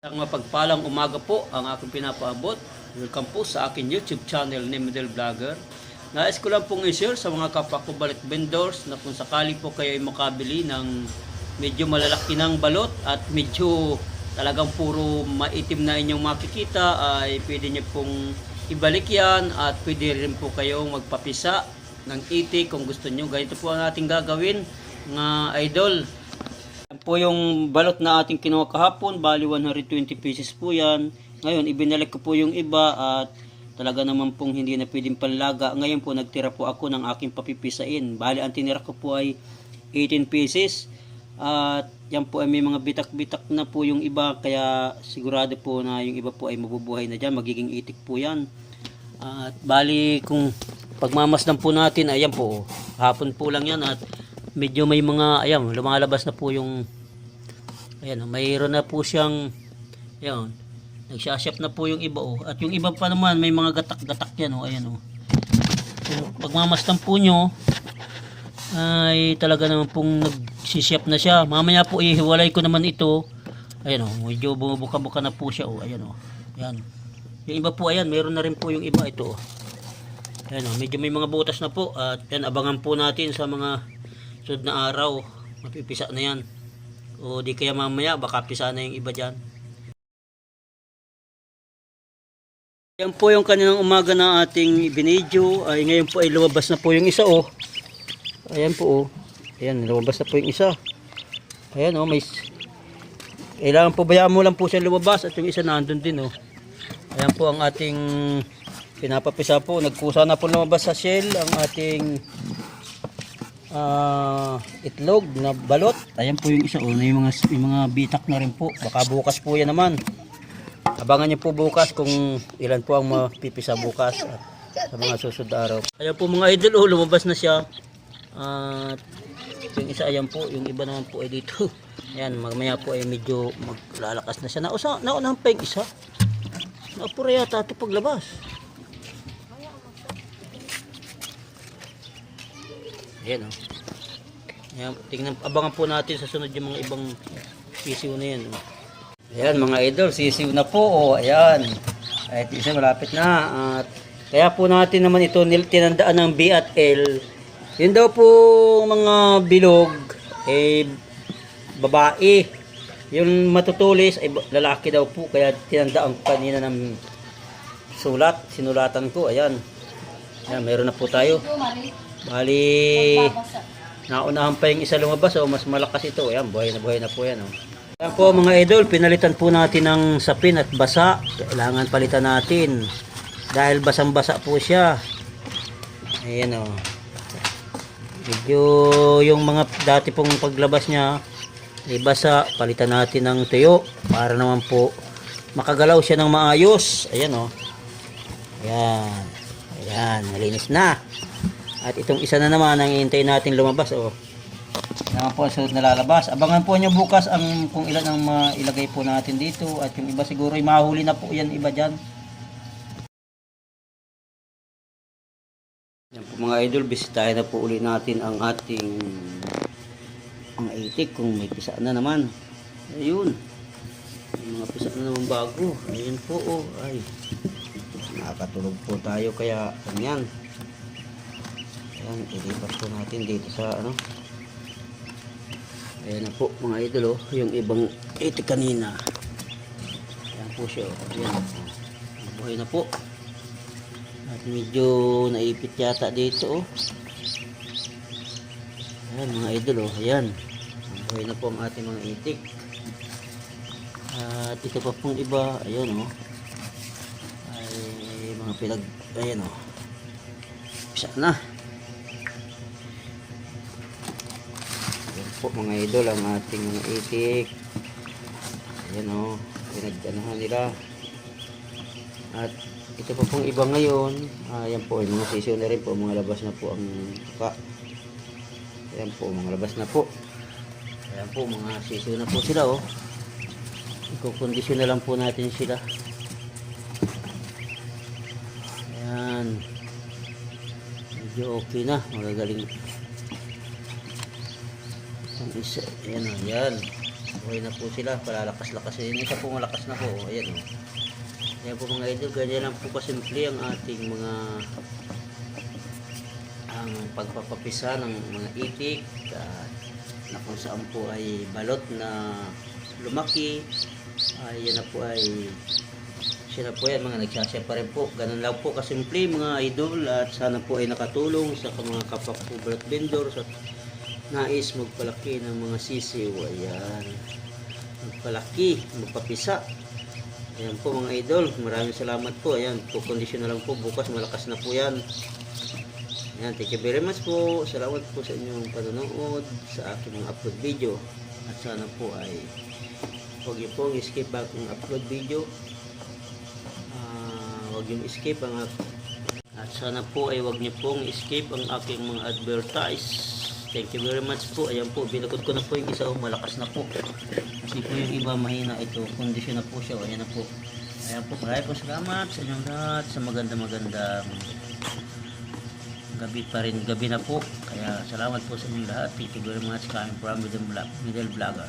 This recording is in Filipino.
Ang mapagpalang umaga po ang aking pinapaabot. Welcome po sa akin YouTube channel ni Medel Vlogger. Nais ko lang pong i-share sa mga kapwa ko balik vendors na kung sakali po kayo ay makabili ng medyo malalaki ng balot at medyo talagang puro maitim na inyong makikita ay pwede niyo pong ibalik yan at pwede rin po kayong magpapisa ng itik kung gusto niyo. Ganito po ang ating gagawin nga idol. Po yung balot na ating kinuha kahapon, bali 120 pieces po yan. Ngayon, ibinalik ko po yung iba at talaga naman pong hindi na pwedeng panlaga. Ngayon po, nagtira po ako ng aking papipisain. Bali, ang tinira ko po ay 18 pieces. At yan po ay may mga bitak-bitak na po yung iba, kaya sigurado po na yung iba po ay mabubuhay na dyan. Magiging itik po yan. At bali, kung pagmamasdan po natin, ayan po, hapon po lang yan at medyo may mga, ayan, lumalabas na po yung, ayan, mayroon na po siyang, ayan, nagsasyap na po yung iba, oh. At yung iba pa naman, may mga gatak-gatak yan, oh, ayan, oh. Kung pagmamasdan po nyo, ay talaga naman pong nagsisiyap na siya. Mamaya po ihiwalay ko naman ito. Ayan oh, medyo bumubuka-buka na po siya oh. Ayan oh. Ayan. Yung iba po ayan, meron na rin po yung iba ito oh. Ayan oh, medyo may mga butas na po at yan abangan po natin sa mga sunod na araw. Mapipisa na yan. O di kaya mamaya baka pisa na yung iba diyan. Yan po yung kaninang umaga na ating binidyo. Ay ngayon po ay lumabas na po yung isa oh. Ayan po oh. Ayan, lumabas na po yung isa. Ayan oh, may kailangan po bayaan mo lang po siya lumabas at yung isa nandun din oh. Ayan po ang ating pinapapisa po. Nagkusa na po lumabas sa shell ang ating ah, itlog na balot. Ayan po yung isa oh, may mga, may mga bitak na rin po. Baka bukas po yan naman. Abangan niyo po bukas kung ilan po ang mapipisa bukas at sa mga susunod araw. Ayan po mga idol, oh, lumabas na siya. At yung isa ayan po, yung iba naman po ay dito. Ayan, mamaya po ay medyo maglalakas na siya. Nausa, naunahan pa yung isa. Napura yata ito paglabas. Ayan oh. Ayan, tingnan, abangan po natin sa sunod yung mga ibang sisiw na yan. Oh. Ayan mga idol, sisiw na po. Oh, ayan. Kahit isa malapit na. At kaya po natin naman ito tinandaan ng B at L. Yun daw po mga bilog, eh, babae. Yung matutulis ay lalaki daw po. Kaya tinandaan kanina ng sulat. Sinulatan ko. Ayan. Ayan, meron na po tayo. Bali, naunahan pa yung isa lumabas. Oh, mas malakas ito. Ayan, buhay na buhay na po yan. Oh. Ayan po mga idol, pinalitan po natin ng sapin at basa. Kailangan palitan natin. Dahil basang-basa po siya. Ayan o. Medyo yung mga dati pong paglabas niya, ay basa. Palitan natin ng tuyo para naman po makagalaw siya ng maayos. Ayan o. Ayan. Ayan, malinis na. At itong isa na naman ang iintay natin lumabas o. Yan po suot na lalabas. Abangan po nyo bukas ang kung ilan ang mailagay po natin dito at yung iba siguro ay mahuli na po yan iba dyan. Yan po mga idol, bisitahin na po uli natin ang ating mga itik kung may pisa na naman. Ayun. May mga pisa na naman bago. Ayun po oh. Ay. Nakakatulog po tayo kaya ganyan. Ayan, ilipat po natin dito sa ano. Ayan na po mga idol oh, yung ibang itik kanina. Ayan po siya oh. Ayan. Buhay na po. At medyo naipit yata dito oh. Ayan mga idol oh, ayan. Buhay na po ang ating mga itik. At ito pa pong iba, ayan oh. Ay mga pilag, ayan oh. Isa na. Po mga idol ang ating mga itik. Ayan o. Pinaganahan nila. At ito pa pong iba ngayon. Ayan po. Mga sisyo na rin po. Mga labas na po ang tuka. Ayan po. Mga labas na po. Ayan po. Mga sisyo na po sila o. Ikukondisyon na lang po natin sila. Ayan. Medyo okay na. Magagaling ang isa, ayan o, yan. buhay na po sila, palalakas-lakas. Yung isa po malakas na po, ayan oh. Ayan po mga idol, ganyan lang po kasimple ang ating mga ang pagpapapisa ng mga itik at na kung saan po ay balot na lumaki ay yan na po ay sila po yan mga nagsasya pa rin po ganun lang po kasimple mga idol at sana po ay nakatulong sa mga kapwa ko blood vendors at nais magpalaki ng mga sisiw ayan magpalaki magpapisa ayan po mga idol maraming salamat po ayan po kondisyon na lang po bukas malakas na po yan Ayan, thank you very much po. Salamat po sa inyong panonood sa aking mga upload video. At sana po ay huwag niyo pong skip back ang upload video. Ah, huwag niyo skip ang at sana po ay huwag niyo pong skip ang aking mga advertise. Thank you very much po. Ayan po, binukod ko na po yung isa. Oh, malakas na po. Kasi po yung iba mahina ito. Kondisyon na po siya. Oh, Ayan na po. Ayan po, maraming po salamat sa inyong lahat sa maganda-magandang gabi pa rin gabi na po kaya salamat po sa inyong lahat thank you very much coming from middle vlogger